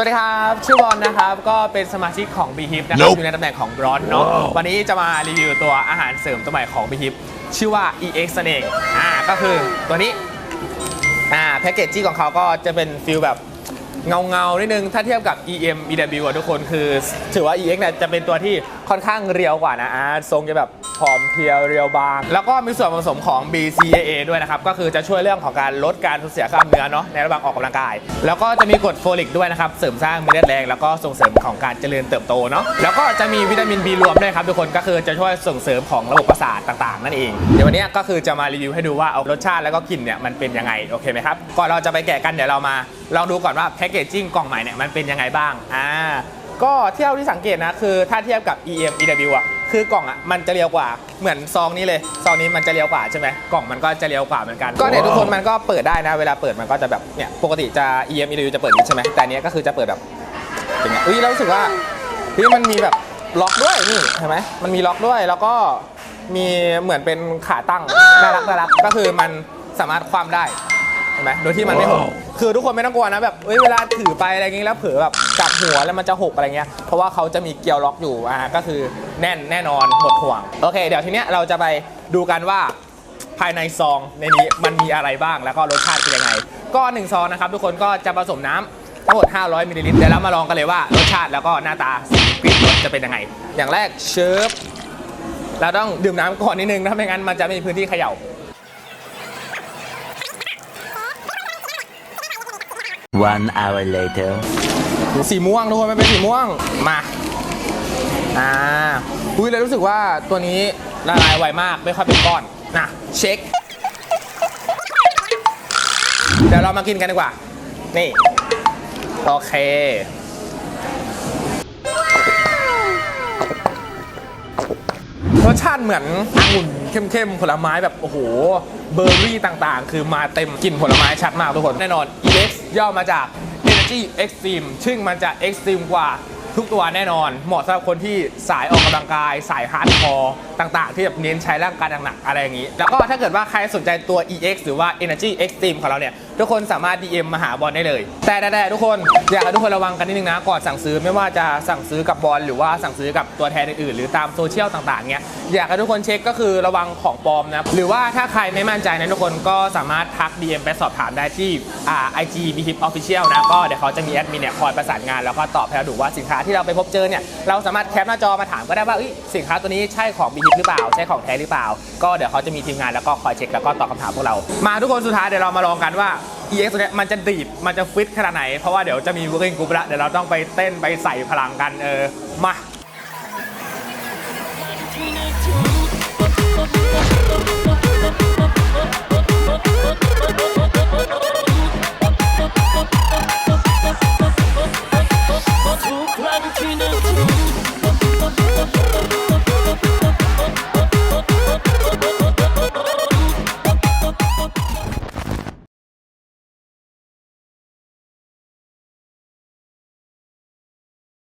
สวัสดีครับ ชื่อบอลนะครับ ก็เป็นสมาชิกของ b h i p นะครับ Nope อยู่ในตำแหน่งของบรอนเนาะ Wow วันนี้จะมารีวิวตัวอาหารเสริมตัวใหม่ของ b h i p ชื่อว่า EX นั่นเองอ่าก็คือตัวนี้อ่าแพคเกจจิ้งของเขาก็จะเป็นฟิลแบบเงาเงาๆนิดนึง ถ้าเทียบกับ EM EW อะทุกคนคือ ถือว่า EX เนี่ยจะเป็นตัวที่ค่อนข้างเรียวกว่านะอ่าทรงจะแบบ ผอมเพรียวเรียวบาง แล้วก็มีส่วนผสมของ BCAA ด้วยนะครับ ก็คือจะช่วยเรื่องของการลดการสูญเสียกล้ามเนื้อเนาะในระหว่างออกกำลังกาย แล้วก็จะมีกรดโฟลิกด้วยนะครับ เสริมสร้างเม็ดเลือดแรง แล้วก็ส่งเสริมของการเจริญเติบโตเนาะแล้วก็จะมีวิตามิน B รวมด้วยครับทุกคนก็คือจะช่วยส่งเสริมของระบบประสาทต่างๆ นั่นเองเดี๋ยววันนี้ก็คือจะมารีวิวให้ดูว่าเอารสชาติแล้วก็กลิ่นเนี่ยมันเป็นยังไงโอเคไหมครับก่อนเราจะไปแกะกันเดี๋ยวเรามาลองดูก่อนว่าแพคเกจจิ้งกล่องใหม่เนี่ยมันเป็นยังไงบ้างอ่าก็เที่ยวที่สังเกตนะคือถ้าเทียบกับ EM EW อะ คือกล่องอะมันจะเรียวกว่าเหมือนซองนี้เลยซองนี้มันจะเรียวกว่าใช่ไหมกล่องมันก็จะเรียวกว่าเหมือนกันก็เนี่ยทุกคนมันก็เปิดได้นะ เวลาเปิดมันก็จะแบบเนี่ยปกติจะ EM EW จะเปิดอย่างนี้ใช่ไหมแต่อันเนี้ยก็คือจะเปิดแบบเป็นไงอุ้ยแล้วรู้สึกว่าเฮ้ยมันมีแบบล็อกด้วยนี่เห็นไหมมันมีล็อกด้วยแล้วก็มีเหมือนเป็นขาตั้งน่ารักน่ารักก็คือมันสามารถคว่ำได้เห็นไหมโดยที่มันไม่หกว้าวคือทุกคนไม่ต้องกลัวนะแบบเอ้ยเวลาถือไปอะไรอย่างงี้แล้วเผลอแบบกลับหัวแล้วมันจะหกอะไรเงี้ย เพราะว่าเขาจะมีเกลียวล็อกอยู่อ่าก็คือแน่นแน่นอนหมดห่วง โอเค เดี๋ยวทีเนี้ยเราจะไปดูกันว่าภายในซองในนี้มันมีอะไรบ้างแล้วก็รสชาติเป็นยังไง ก็หนึ่งซองนะครับทุกคนก็จะผสมน้ำทั้งหมด 500มิลลิลิตรเดี๋ยวเรามาลองกันเลยว่ารสชาติแล้วก็หน้าตาสีกลิ่นรสจะเป็นยังไง อย่างแรกเชิฟเราต้องดื่มน้ำก่อนนิดนึงถ้าไม่งั้นมันจะไม่มีพื้นที่เขย่า One hour later. สีม่วงทุกคนมันเป็นสีม่วงมาอ่าอุ้ยเลยรู้สึกว่าตัวนี้ละลายไวมากไม่ค่อยเป็นก้อนนะเช็ค เดี๋ยวเรามากินกันดีกว่า นี่ โอเค รสชาติเหมือนองุ่นเข้มๆผลไม้แบบโอ้โหเบอร์รี่ต่างๆ คือมาเต็มกลิ่นผลไม้ชัดมากทุกคนแน่นอน EX ย่อมาจาก Energy Extreme ซึ่งมันจะ Extreme กว่าทุกตัวแน่นอน เหมาะสำหรับคนที่สายออกกำลังกาย สายฮาร์ดคอร์ต่างๆ ที่แบบเน้นใช้ร่างกายหนักๆอะไรอย่างนี้ แล้วก็ถ้าเกิดว่าใครสนใจตัว EX หรือว่า Energy Extreme ของเราเนี่ย ทุกคนสามารถ DM มาหาบอลได้เลย แต่แต่ทุกคนอยากให้ทุกคนระวังกันนิดนึงนะก่อนสั่งซื้อไม่ว่าจะสั่งซื้อกับบอลหรือว่าสั่งซื้อกับตัวแทนอื่นๆหรือตามโซเชียลต่างๆเนี้ยอยากให้ทุกคนเช็คก็คือระวังของปลอมนะหรือว่าถ้าใครไม่มั่นใจนะทุกคนก็สามารถทัก DM ไปสอบถามได้ที่อ่า IG b h i p Official นะก็เดี๋ยวเขาจะมีแอดมินเนี่ยคอยประสานงานแล้วก็ตอบให้เราดูว่าสินค้าที่เราไปพบเจอเนี่ยเราสามารถแคปหน้าจอมาถามก็ได้ว่าเอ้ยสินค้าตัวนี้ใช่ของ b h i p หรือเปล่า ใช่ของแท้หรือเปล่า ก็เดี๋ยวเขาจะมีทีมงานแล้วก็คอยเช็คแล้วก็ตอบคำถามพวกเรา มาทุกคนสุดท้ายเดี๋ยวเรามาลองกันว่า EX ตัวเนี้ยมันจะดีดมันจะฟิตขนาดไหน เพราะว่าเดี๋ยวจะมี working group ละเดี๋ยวเราต้องไปเต้นไปใส่พลังกันเออมา